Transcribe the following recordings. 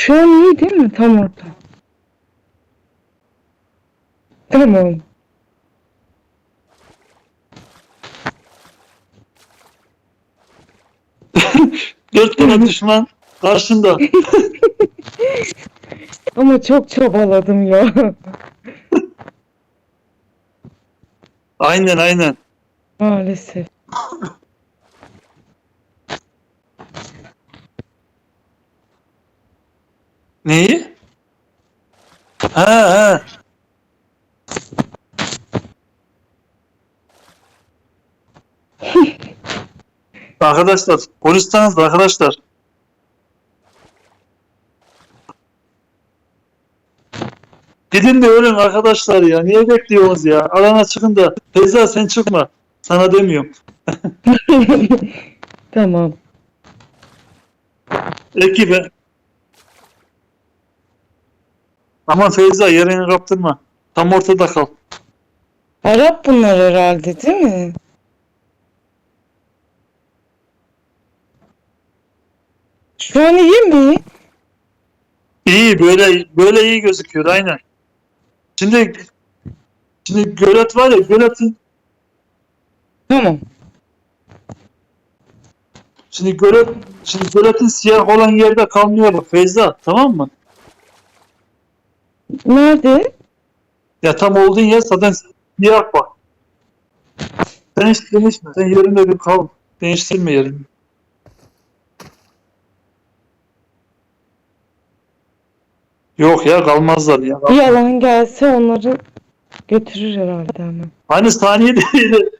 Şu an iyi değil mi? Tam orta. Tamam. Dört tane düşman karşında. Ama çok çabaladım ya. Aynen aynen. Maalesef. Neyi? Ha ha. arkadaşlar, polistanız arkadaşlar. Gidin de ölün arkadaşlar ya. Niye bekliyorsunuz ya? Alana çıkın da. Feyza sen çıkma. Sana demiyorum. Tamam. Ekibe. Aman Feyza yerini kaptırma. Tam ortada kal. Arap bunlar herhalde değil mi? Şu an iyi mi? İyi böyle böyle iyi gözüküyor aynen. Şimdi şimdi gölet var ya göletin Tamam. şimdi gölet şimdi göletin siyah olan yerde kalmıyor Feyza tamam mı? Nerede? Ya tam olduğun yer zaten siyah bak. Sen hiç değişme. Sen yerinde bir kal. Değiştirme yerini. Yok ya kalmazlar ya. Bir yalan gelse onları götürür herhalde hemen. Hani saniye değil.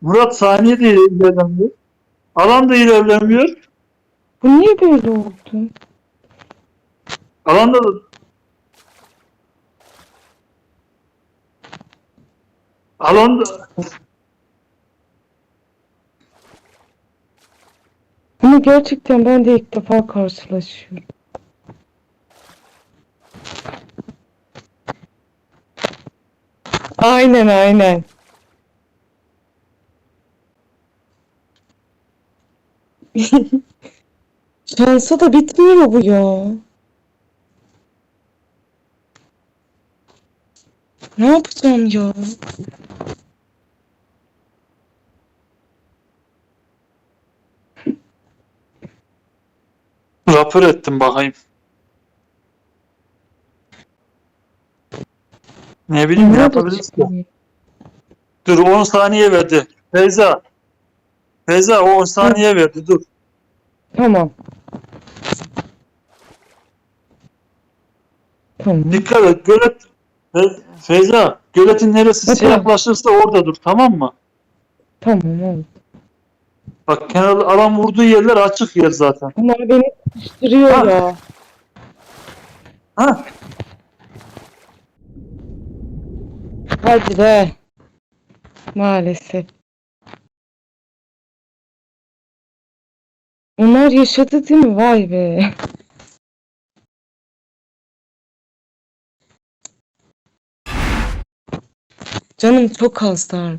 Murat saniye değil ilerlemiyor. Alan da ilerlemiyor. Bu niye böyle oldu? Alan da Da Ama gerçekten ben de ilk defa karşılaşıyorum. Aynen aynen. Şansa da bitmiyor bu ya. Ne yapacağım ya? Rapor ettim bakayım. Ne bileyim ne Ne yapabiliriz ki? yapacağım? Dur 10 saniye verdi. Feyza. Feyza o 10 saniye verdi dur. Tamam. Tamam. Dikkat et gölet. Fe- Feyza göletin neresi siyahlaşırsa orada dur tamam mı? Tamam oldu. Bak kenar alan vurduğu yerler açık yer zaten. Bunlar beni sıkıştırıyor Ha. ya. Ha? Hadi be. Maalesef. Onlar yaşadı değil mi? Vay be. Canım çok azdı